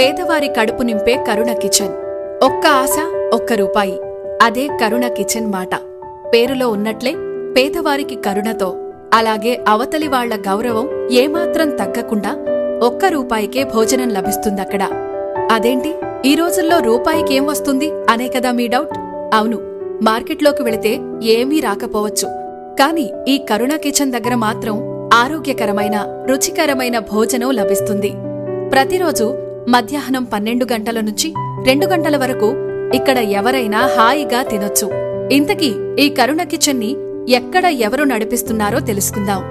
పేదవారి కడుపు నింపే కరుణ కిచెన్. ఒక్క ఆశ ఒక్క రూపాయి. అదే కరుణ కిచెన్ మాట. పేరులో ఉన్నట్లే పేదవారికి కరుణతో అలాగే అవతలి వాళ్ళ గౌరవం ఏమాత్రం తగ్గకుండా ఒక్క రూపాయికే భోజనం లభిస్తుందక్కడ. అదేంటి? ఈ రోజుల్లో రూపాయికేం వస్తుంది? అనే కదా మీ డౌట్? అవును. మార్కెట్లోకి వెళితే ఏమీ రాకపోవచ్చు. కాని ఈ కరుణ కిచెన్ దగ్గర మాత్రం ఆరోగ్యకరమైన రుచికరమైన భోజనం లభిస్తుంది. ప్రతిరోజు మధ్యాహ్నం పన్నెండు గంటల నుంచి రెండు గంటల వరకు ఇక్కడ ఎవరైనా హాయిగా తినొచ్చు. ఇంతకీ ఈ కరుణ కిచెన్ని ఎక్కడ ఎవరు నడిపిస్తున్నారో తెలుసుకుందాం.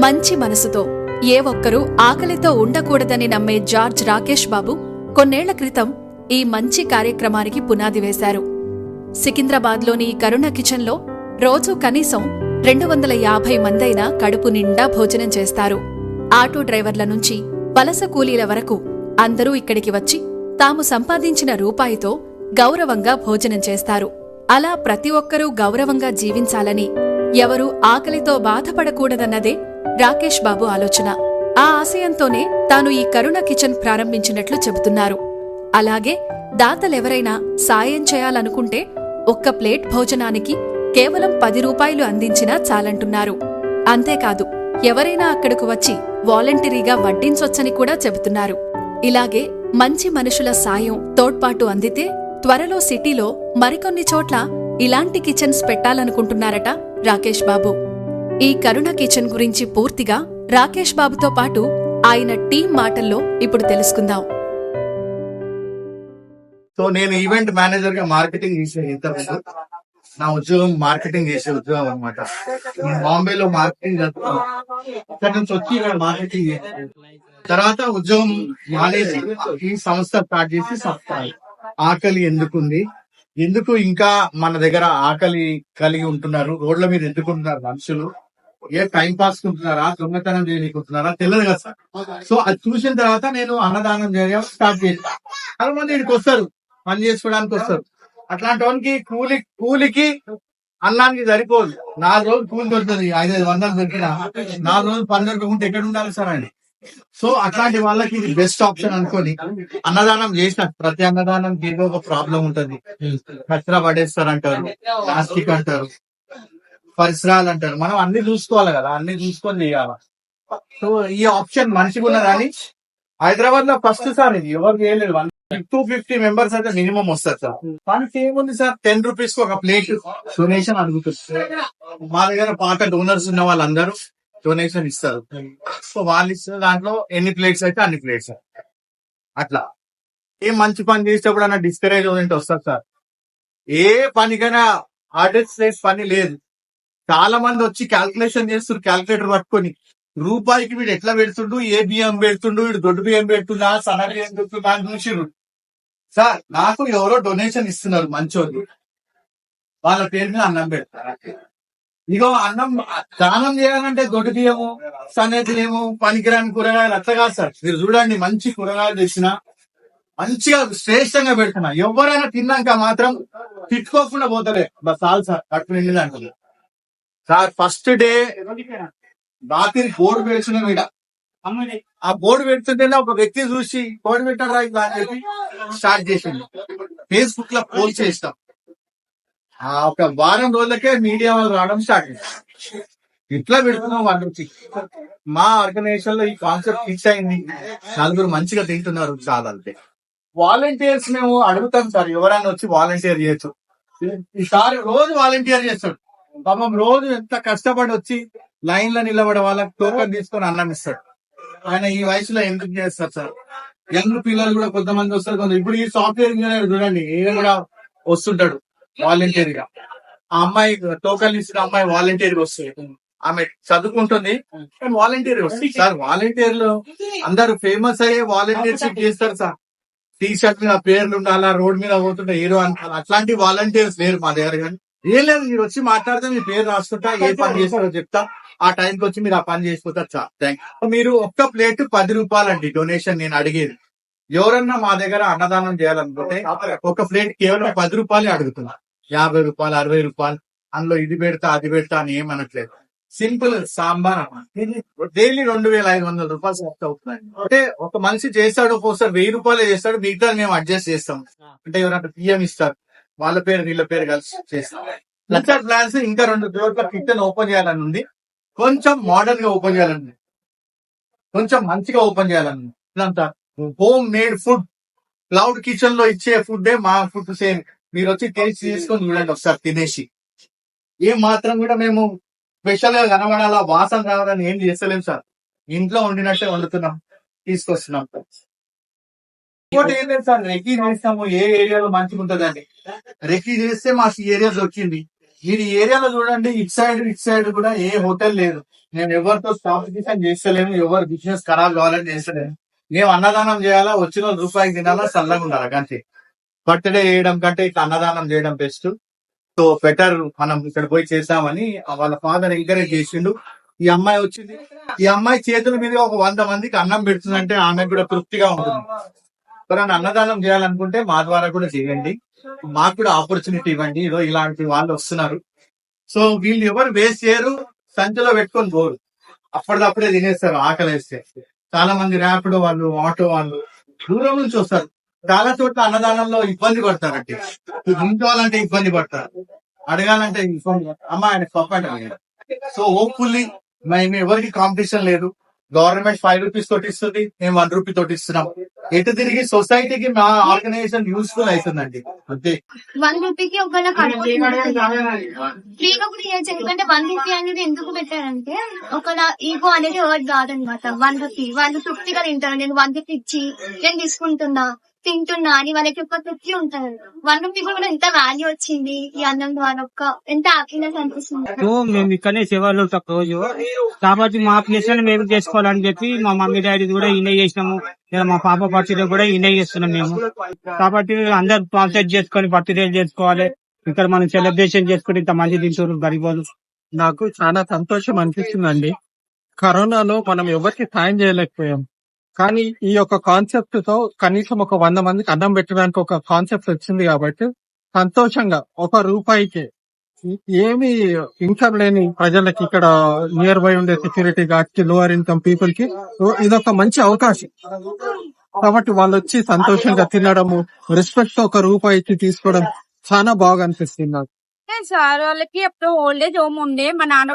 మంచి మనసుతో ఏ ఒక్కరూ ఆకలితో ఉండకూడదని నమ్మే జార్జ్ రాకేష్ బాబు కొన్నేళ్ళ క్రితం ఈ మంచి కార్యక్రమానికి పునాది వేశారు. సికింద్రాబాద్లోని ఈ కరుణ కిచెన్లో రోజూ కనీసం రెండు వందల యాభై మందైనా కడుపు నిండా భోజనం చేస్తారు. ఆటో డ్రైవర్ల నుంచి వలస కూలీల వరకు అందరూ ఇక్కడికి వచ్చి తాము సంపాదించిన రూపాయితో గౌరవంగా భోజనం చేస్తారు. అలా ప్రతి ఒక్కరూ గౌరవంగా జీవించాలని ఎవరూ ఆకలితో బాధపడకూడదన్నదే రాకేష్ బాబు ఆలోచన. ఆ ఆశయంతోనే తాను ఈ కరుణ కిచెన్ ప్రారంభించినట్లు చెబుతున్నారు. అలాగే దాతలెవరైనా సాయం చేయాలనుకుంటే ఒక్క ప్లేట్ భోజనానికి కేవలం పది రూపాయలు అందించినా చాలంటున్నారు. అంతేకాదు ఎవరైనా అక్కడకు వచ్చి వాలంటరీగా వడ్డించొచ్చని కూడా చెబుతున్నారు. ఇలాగే మంచి మనుషుల సాయం తోడ్పాటు అందితే త్వరలో సిటీలో మరికొన్ని చోట్ల ఇలాంటి కిచెన్స్ పెట్టాలనుకుంటున్నారట రాకేష్ బాబు. ఈ కరుణ కిచెన్ గురించి పూర్తిగా రాకేష్ బాబుతో పాటు ఆయన టీం మాటల్లో ఇప్పుడు తెలుసుకుందాం. సో నేను ఈవెంట్ మేనేజర్గా మార్కెటింగ్ చేసే ఇంతకుముందు నా ఉద్యోగం మార్కెటింగ్ చేసే ఉద్యోగం అనమాట బాంబేలో మార్కెటింగ్ చేస్తున్నాను ఇక్కడ నుంచి వచ్చి ఇక్కడ మార్కెటింగ్ చేశాను తర్వాత ఉద్యోగం మానేసి ఈ సంస్థ స్టార్ట్ చేసి సంస్థ ఆకలి ఎందుకుంది? ఎందుకు ఇంకా మన దగ్గర ఆకలి కలిగి ఉంటున్నారు? రోడ్ల మీద ఎందుకుంటున్నారు మనుషులు? ఏ టైం పాస్ కుంటున్నారా దొంగతనం చేయకుంటున్నారా తెలియదు కదా సార్. సో అది చూసిన తర్వాత నేను అన్నదానం చేయడం స్టార్ట్ చేశాను చాలా మంది ఇక్కడికి వస్తారు. పని చేసుకోవడానికి వస్తారు. అట్లాంటి వానికి కూలి కూలికి అన్నానికి సరిపోదు. నాలుగు రోజులు కూలి దొరుకుతుంది. ఐదు ఐదు వందలు దొరికిన. నాలుగు రోజులు పని దొరకకుండా ఎక్కడ ఉండాలి సార్ ఆయన? సో అట్లాంటి వాళ్ళకి ఇది బెస్ట్ ఆప్షన్ అనుకొని అన్నదానం చేసిన ప్రతి అన్నదానంకి ఏదో ఒక ప్రాబ్లం ఉంటది. కచరా పడేస్తారు అంటారు ప్లాస్టిక్ అంటారు పరిసరాలు అంటారు. మనం అన్ని చూసుకోవాలి కదా అన్ని చూసుకొని చేయాలి? సో ఈ ఆప్షన్ మనిషికి ఉన్నదని హైదరాబాద్లో ఫస్ట్ సార్ ఇది ఎవరు చేయలేదు. టూ ఫిఫ్టీ మెంబర్స్ అయితే మినిమం వస్తారు సార్. మనకి ఏముంది సార్? టెన్ రూపీస్కి ఒక ప్లేట్ డొనేషన్ అడుగుతుంది. మా దగ్గర పాత డోనర్స్ ఉన్న వాళ్ళందరూ డొనేషన్ ఇస్తారు. సో వాళ్ళు ఇస్తున్న దాంట్లో ఎన్ని ప్లేట్స్ అయితే అన్ని ప్లేట్స్ అట్లా. ఏ మంచి పని చేసేటప్పుడు అన్న డిస్కరేజ్ అవుతుంటే వస్తారు సార్. ఏ పనికైనా ఆర్డర్స్ చేసే పని లేదు. చాలా మంది వచ్చి క్యాల్కులేషన్ చేస్తారు క్యాల్కులేటర్ పట్టుకొని. రూపాయికి వీడు ఎట్లా పెడుతుండు ఏ బియ్యం పెడుతుండు వీడు దొడ్డు బియ్యం పెడుతున్నా సన్న బియ్యం పెడుతున్నా అని చూసిర్రు. సార్ నాకు ఎవరో డొనేషన్ ఇస్తున్నారు మంచోళ్ళు. వాళ్ళ పేరు మీద అన్నం పెడతారు ఇగో అన్నం దానం చేయాలంటే దొడ్డు బియ్యము సన్న పనికిరాని కూరగాయలు అట్లా కాదు సార్. మీరు చూడండి మంచి కూరగాయలు తెచ్చిన మంచిగా శ్రేష్టంగా పెడుతున్నా. ఎవరైనా తిన్నాక మాత్రం తిట్టుకోకుండా పోతలే. బస్ చాలు సార్ కట్టు నిండింది సార్ ఫస్ట్ డే రాత్రి బోర్డు పెడుతున్నాం ఇక్కడ ఆ బోర్డు పెడుతుంటేనే ఒక వ్యక్తి చూసి బోర్డు పెట్టారా స్టార్ట్ చేసింది ఫేస్బుక్లో పోల్ చేస్తాం ఆ ఒక వారం రోజులకే మీడియా వాళ్ళు రావడం స్టార్ట్ చేశారు. ఇట్లా పెడుతున్నాం వాళ్ళ నుంచి. మా ఆర్గనైజేషన్లో ఈ కాన్సెప్ట్ ఫిక్స్ అయింది. నలుగురు మంచిగా తింటున్నారు చాలా అంతే వాలంటీర్స్ మేము అడుగుతాం సార్ ఎవరైనా వచ్చి వాలంటీర్ చేయొచ్చు. ఈ రోజు వాలంటీర్ చేస్తాడు పాపం రోజు ఎంత కష్టపడి వచ్చి లైన్లో నిలబడే వాళ్ళకి టోకన్ తీసుకొని అన్నం ఇస్తాడు ఆయన ఈ వయసులో ఎందుకు చేస్తారు సార్? యంగ్ పిల్లలు కూడా కొంతమంది వస్తారు. కొంత ఇప్పుడు ఈ సాఫ్ట్వేర్ ఇంజనీర్ చూడండి ఈయన కూడా వస్తుంటాడు. వాలంటీర్గా ఆ అమ్మాయి టోకన్ ఇచ్చిన అమ్మాయి వాలంటీర్గా వస్తుంది. ఆమె చదువుకుంటుంది. కానీ వాలంటీర్ వస్తుంది. సార్ వాలంటీర్లు అందరు ఫేమస్ అయ్యే వాలంటీర్షిప్ చేస్తారు సార్. టీ షర్ట్ మీద పేర్లు ఉండాలా రోడ్ మీద పోతుంటే హీరో అంటారు. అట్లాంటి వాలంటీర్స్ లేరు మా దగ్గర కానీ. ఏం లేదు మీరు వచ్చి మాట్లాడితే మీ పేరు రాసుకుంటా ఏ పని చేస్తారో చెప్తా. ఆ టైంకి వచ్చి మీరు ఆ పని చేసిపోతారు చాలు థ్యాంక్ మీరు ఒక్క ప్లేట్ పది రూపాయలండి డొనేషన్ నేను అడిగేది. ఎవరన్నా మా దగ్గర అన్నదానం చేయాలనుకుంటే ఒక ప్లేట్ కేవలం పది రూపాయలే అడుగుతున్నా. యాభై రూపాయలు అరవై రూపాయలు అందులో ఇది పెడతా అది పెడతా అని ఏమనట్లేదు సింపుల్ సాంబార్ డైలీ రెండు వేల ఐదు వందల రూపాయలు ఖర్చు అవుతుంది అంటే ఒక మనిషి చేస్తాడు ఒకసారి వెయ్యి రూపాయలు చేస్తాడు మిగతా మేము అడ్జస్ట్ చేస్తాం. అంటే ఎవరంటే పిఎం ఇస్తారు వాళ్ళ పేరు వీళ్ళ పేరు కలిసి చేస్తాం. ఫ్యూచర్ ప్లాన్స్ ఇంకా రెండు ఫ్లోర్ కిచెన్ ఓపెన్ చేయాలని ఉంది. కొంచెం మోడర్న్గా ఓపెన్ చేయాలని కొంచెం మంచిగా ఓపెన్ చేయాలని ఇదంతా. Home made food. క్లౌడ్ కిచెన్లో ఇచ్చే ఫుడ్ మా ఫుడ్ సేమ్. మీరు వచ్చి టేస్ట్ చేసుకొని చూడండి ఒకసారి తినేసి. ఏం మాత్రం కూడా మేము స్పెషల్గా కనబడాలా వాసన రావాలని ఏం చేస్తలేం సార్. ఇంట్లో వండినట్టే వండుతున్నాం తీసుకొస్తున్నాం. ఇంకోటి ఏం లేదు సార్ రెక్కీ చేస్తాము ఏ ఏరియాలో మంచిగా ఉంటుందండి రెక్కీ చేస్తే మా ఏరియా దొరికింది. మీరు ఈ ఏరియాలో చూడండి ఇటు సైడ్ ఇటు సైడ్ కూడా ఏ హోటల్ లేదు. నేను ఎవరితో కాంపిటీషన్ చేస్తలేము ఎవరు బిజినెస్ ఖరాబ్ కావాలని చేస్తలేము మేము అన్నదానం చేయాలా? వచ్చిన రూపాయికి తినాలా? చల్లగా ఉండాలి? అంతే బర్త్డే చేయడం కంటే ఇట్లా అన్నదానం చేయడం బెస్ట్. సో బెటర్ మనం ఇక్కడ పోయి చేసామని వాళ్ళ ఫాదర్ ఎంకరేజ్ చేసిండు. ఈ అమ్మాయి వచ్చింది. ఈ అమ్మాయి చేతుల మీద ఒక వంద మందికి అన్నం పెడుతుందంటే ఆమె కూడా తృప్తిగా ఉంటుంది. ఎవరైనా అన్నదానం చేయాలనుకుంటే మా ద్వారా కూడా చేయండి. మాకు కూడా ఆపర్చునిటీ ఇవ్వండి. ఏదో ఇలాంటి వాళ్ళు వస్తున్నారు. సో వీళ్ళు ఎవరు వేస్ట్ చేయరు. సంచిలో పెట్టుకొని పోరు. అప్పటిదప్పుడే తినేస్తారు ఆకలి వేస్తే చాలా మంది ర్యాపిడో వాళ్ళు ఆటో వాళ్ళు దూరం నుంచి వస్తారు. చాలా చోట్ల అన్నదానంలో ఇబ్బంది పడతారంటే ఉంచాలంటే ఇబ్బంది పడతారు. అడగాలంటే ఇబ్బంది అమ్మ ఆయన పప్పండి సో హోప్ఫుల్లీ మేము ఎవరికి కాంపిటీషన్ లేదు. గవర్నమెంట్ ఫైవ్ రూపీస్ తోటి ఇస్తుంది మేము వన్ రూపీ తోటి ఇస్తున్నాం. ఎటు తిరిగి సొసైటీకి మా ఆర్గనైజేషన్ యూస్ఫుల్ అవుతుందండి అంతే. వన్ రూపీకి ఒకవేళ ఫ్రీగా కూడా ఇవ్వచ్చు ఎందుకంటే వన్ రూపీ అనేది ఎందుకు పెట్టారంటే ఒకవేళ ఈగో అనేది వర్డ్ కాదనమాట. వన్ రూపీ వాళ్ళు తృప్తిగా తింటారు. నేను వన్ రూపీ ఇచ్చి నేను తీసుకుంటున్నా. తింటున్నా అని వాళ్ళకి ఒక తృప్తి ఉంటుంది. వన్ రూపీ కూడా ఎంత వాల్యూ వచ్చింది ఈ అన్నం ద్వారా ఒక్క ఎంత హ్యాపీనెస్ అనిపిస్తుంది? సో మేము ఇక్కడనే సేవలు ఉంటాం రోజు. కాబట్టి మా ప్లేస్ మేము చేసుకోవాలని చెప్పి మా మమ్మీ డాడీ కూడా ఈయన చేసినాము. ఇలా మా పాప బర్త్డే కూడా ఈయన చేస్తున్నాం మేము. కాబట్టి అందరు స్పాన్సర్ చేసుకొని బర్త్డే చేసుకోవాలి. ఇక్కడ మనం సెలబ్రేషన్ చేసుకుని ఇంత మంది తింటున్నారు గరీబోలు నాకు చాలా సంతోషం అనిపిస్తుందండి. కరోనాలో మనం ఎవరికి సాయం చేయలేకపోయాం. కానీ ఈ యొక్క కాన్సెప్ట్తో కనీసం ఒక వంద మందికి అన్నం పెట్టడానికి ఒక కాన్సెప్ట్ వచ్చింది కాబట్టి సంతోషంగా ఒక రూపాయికి. ఏమి ఇన్కమ్ లేని ప్రజలకి ఇక్కడ నియర్ బై ఉండే సెక్యూరిటీ గార్డ్కి లోవర్ ఇన్కమ్ పీపుల్కి ఇదొక మంచి అవకాశం. కాబట్టి వాళ్ళు వచ్చి సంతోషంగా తినడము రెస్పెక్ట్తో ఒక రూపాయికి తీసుకోవడం చాలా బాగా అనిపిస్తుంది నాకు. సార్ వాళ్ళకి అప్పుడు ఓల్డ్ ఏజ్ హోమ్ ఉండే మా నాన్న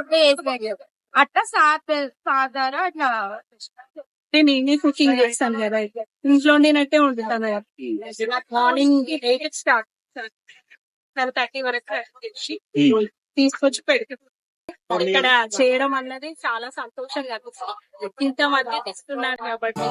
అట్లా సార్ సార్ ద్వారా అట్లా నేను ఇన్ని కుకింగ్ చేస్తాను కదా? ఇంట్లో నేనైతే ఉంటున్నాను morning eight start seven thirty వరకు తీసుకొచ్చి పెడుతుంది ఇక్కడ చేయడం అన్నది చాలా సంతోషంగా అనిపిస్తుంది. ఇంతమంది తెస్తున్నారు కాబట్టి.